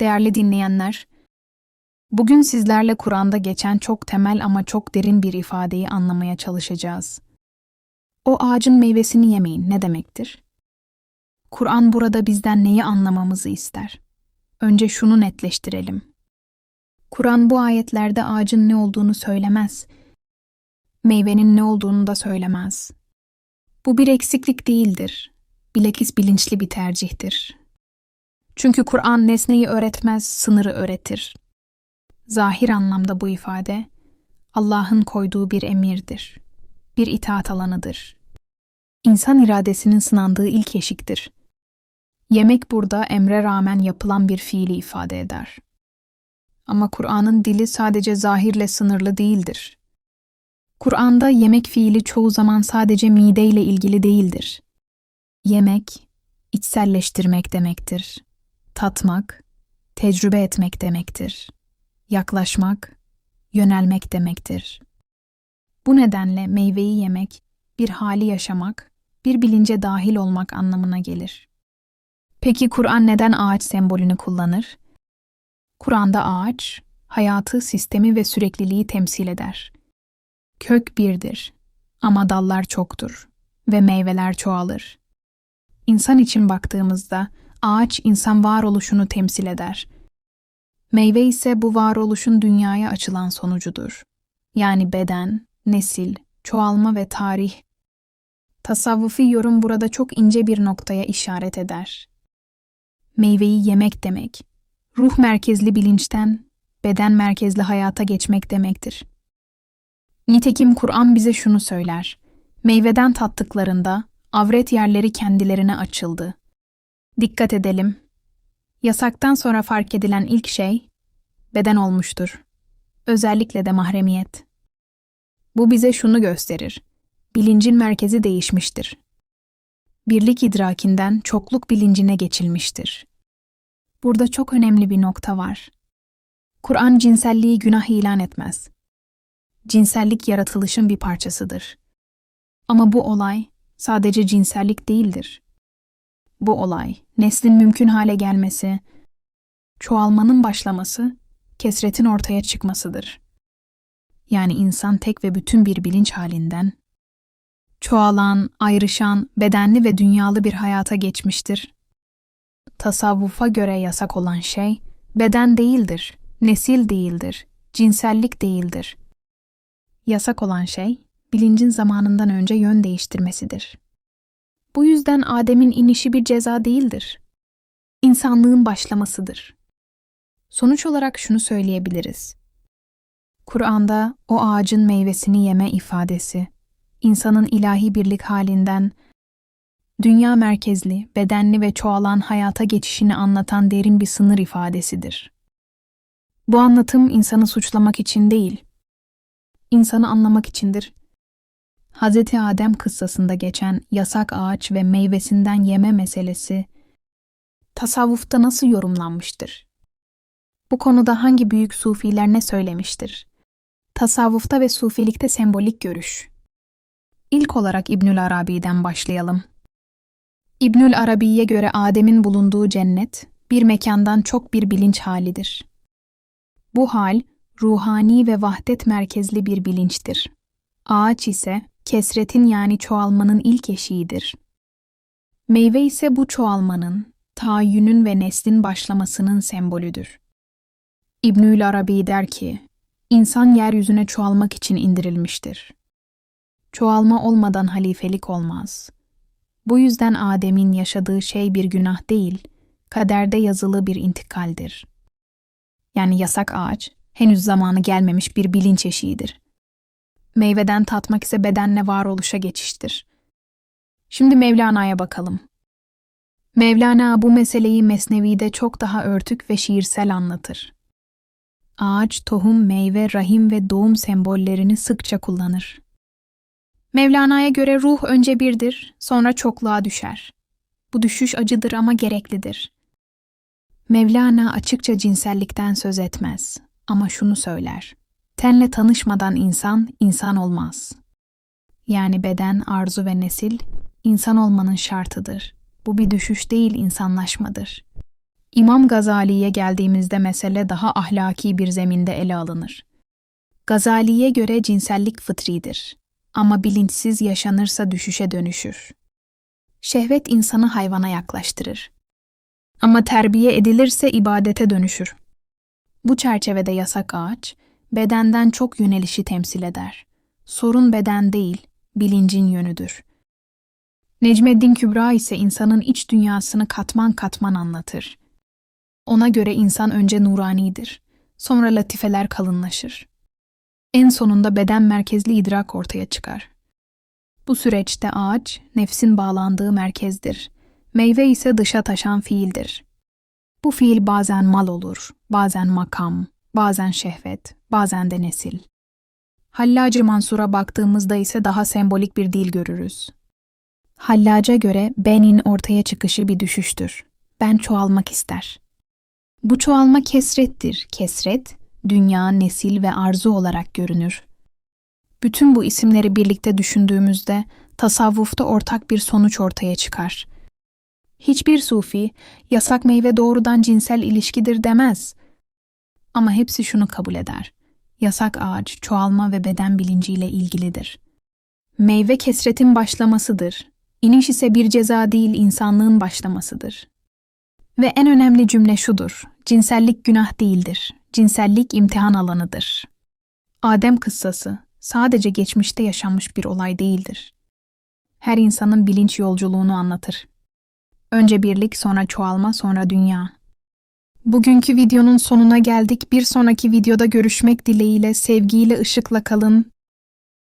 Değerli dinleyenler, bugün sizlerle Kur'an'da geçen çok temel ama çok derin bir ifadeyi anlamaya çalışacağız. O ağacın meyvesini yemeyin ne demektir? Kur'an burada bizden neyi anlamamızı ister? Önce şunu netleştirelim. Kur'an bu ayetlerde ağacın ne olduğunu söylemez. Meyvenin ne olduğunu da söylemez. Bu bir eksiklik değildir. Bilakis bilinçli bir tercihtir. Çünkü Kur'an nesneyi öğretmez, sınırı öğretir. Zahir anlamda bu ifade Allah'ın koyduğu bir emirdir. Bir itaat alanıdır. İnsan iradesinin sınandığı ilk eşiktir. Yemek burada emre rağmen yapılan bir fiili ifade eder. Ama Kur'an'ın dili sadece zahirle sınırlı değildir. Kur'an'da yemek fiili çoğu zaman sadece mideyle ilgili değildir. Yemek, içselleştirmek demektir. Tatmak, tecrübe etmek demektir. Yaklaşmak, yönelmek demektir. Bu nedenle meyveyi yemek, bir hali yaşamak, bir bilince dahil olmak anlamına gelir. Peki Kur'an neden ağaç sembolünü kullanır? Kur'an'da ağaç, hayatı, sistemi ve sürekliliği temsil eder. Kök birdir ama dallar çoktur ve meyveler çoğalır. İnsan için baktığımızda ağaç insan varoluşunu temsil eder. Meyve ise bu varoluşun dünyaya açılan sonucudur. Yani beden, nesil, çoğalma ve tarih. Tasavvufi yorum burada çok ince bir noktaya işaret eder. Meyveyi yemek demek, ruh merkezli bilinçten beden merkezli hayata geçmek demektir. Nitekim Kur'an bize şunu söyler. Meyveden tattıklarında avret yerleri kendilerine açıldı. Dikkat edelim. Yasaktan sonra fark edilen ilk şey beden olmuştur. Özellikle de mahremiyet. Bu bize şunu gösterir. Bilincin merkezi değişmiştir. Birlik idrakinden çokluk bilincine geçilmiştir. Burada çok önemli bir nokta var. Kur'an cinselliği günah ilan etmez. Cinsellik yaratılışın bir parçasıdır. Ama bu olay sadece cinsellik değildir. Bu olay, neslin mümkün hale gelmesi, çoğalmanın başlaması, kesretin ortaya çıkmasıdır. Yani insan tek ve bütün bir bilinç halinden, çoğalan, ayrışan, bedenli ve dünyalı bir hayata geçmiştir. Tasavvufa göre yasak olan şey, beden değildir, nesil değildir, cinsellik değildir. Yasak olan şey, bilincin zamanından önce yön değiştirmesidir. Bu yüzden Adem'in inişi bir ceza değildir. İnsanlığın başlamasıdır. Sonuç olarak şunu söyleyebiliriz. Kur'an'da o ağacın meyvesini yeme ifadesi, insanın ilahi birlik halinden, dünya merkezli, bedenli ve çoğalan hayata geçişini anlatan derin bir sınır ifadesidir. Bu anlatım insanı suçlamak için değil, insanı anlamak içindir. Hz. Adem kıssasında geçen yasak ağaç ve meyvesinden yeme meselesi tasavvufta nasıl yorumlanmıştır? Bu konuda hangi büyük sufiler ne söylemiştir? Tasavvufta ve sufilikte sembolik görüş. İlk olarak İbnül Arabi'den başlayalım. İbnül Arabi'ye göre Adem'in bulunduğu cennet, bir mekandan çok bir bilinç halidir. Bu hal, ruhani ve vahdet merkezli bir bilinçtir. Ağaç ise kesretin yani çoğalmanın ilk eşiğidir. Meyve ise bu çoğalmanın, tahayyünün ve neslin başlamasının sembolüdür. İbnül Arabi der ki, insan yeryüzüne çoğalmak için indirilmiştir. Çoğalma olmadan halifelik olmaz. Bu yüzden Adem'in yaşadığı şey bir günah değil, kaderde yazılı bir intikaldir. Yani yasak ağaç, henüz zamanı gelmemiş bir bilinç eşiğidir. Meyveden tatmak ise bedenle varoluşa geçiştir. Şimdi Mevlana'ya bakalım. Mevlana bu meseleyi Mesnevi'de çok daha örtük ve şiirsel anlatır. Ağaç, tohum, meyve, rahim ve doğum sembollerini sıkça kullanır. Mevlana'ya göre ruh önce birdir, sonra çokluğa düşer. Bu düşüş acıdır ama gereklidir. Mevlana açıkça cinsellikten söz etmez ama şunu söyler. Tenle tanışmadan insan, insan olmaz. Yani beden, arzu ve nesil, insan olmanın şartıdır. Bu bir düşüş değil, insanlaşmadır. İmam Gazali'ye geldiğimizde mesele daha ahlaki bir zeminde ele alınır. Gazali'ye göre cinsellik fıtridir ama bilinçsiz yaşanırsa düşüşe dönüşür. Şehvet insanı hayvana yaklaştırır. Ama terbiye edilirse ibadete dönüşür. Bu çerçevede yasak ağaç, bedenden çok yönelişi temsil eder. Sorun beden değil, bilincin yönüdür. Necmeddin Kübra ise insanın iç dünyasını katman katman anlatır. Ona göre insan önce nuranidir, sonra latifeler kalınlaşır. En sonunda beden merkezli idrak ortaya çıkar. Bu süreçte ağaç, nefsin bağlandığı merkezdir. Meyve ise dışa taşan fiildir. Bu fiil bazen mal olur, bazen makam, bazen şehvet, bazen de nesil. Hallacı Mansur'a baktığımızda ise daha sembolik bir dil görürüz. Hallaca göre benin ortaya çıkışı bir düşüştür. Ben çoğalmak ister. Bu çoğalma kesrettir. Kesret, dünya, nesil ve arzu olarak görünür. Bütün bu isimleri birlikte düşündüğümüzde tasavvufta ortak bir sonuç ortaya çıkar. Hiçbir sufi yasak meyve doğrudan cinsel ilişkidir demez. Ama hepsi şunu kabul eder. Yasak ağaç çoğalma ve beden bilinciyle ilgilidir. Meyve kesretin başlamasıdır. İniş ise bir ceza değil insanlığın başlamasıdır. Ve en önemli cümle şudur. Cinsellik günah değildir. Cinsellik imtihan alanıdır. Adem kıssası sadece geçmişte yaşanmış bir olay değildir. Her insanın bilinç yolculuğunu anlatır. Önce birlik, sonra çoğalma, sonra dünya. Bugünkü videonun sonuna geldik. Bir sonraki videoda görüşmek dileğiyle sevgiyle ışıkla kalın.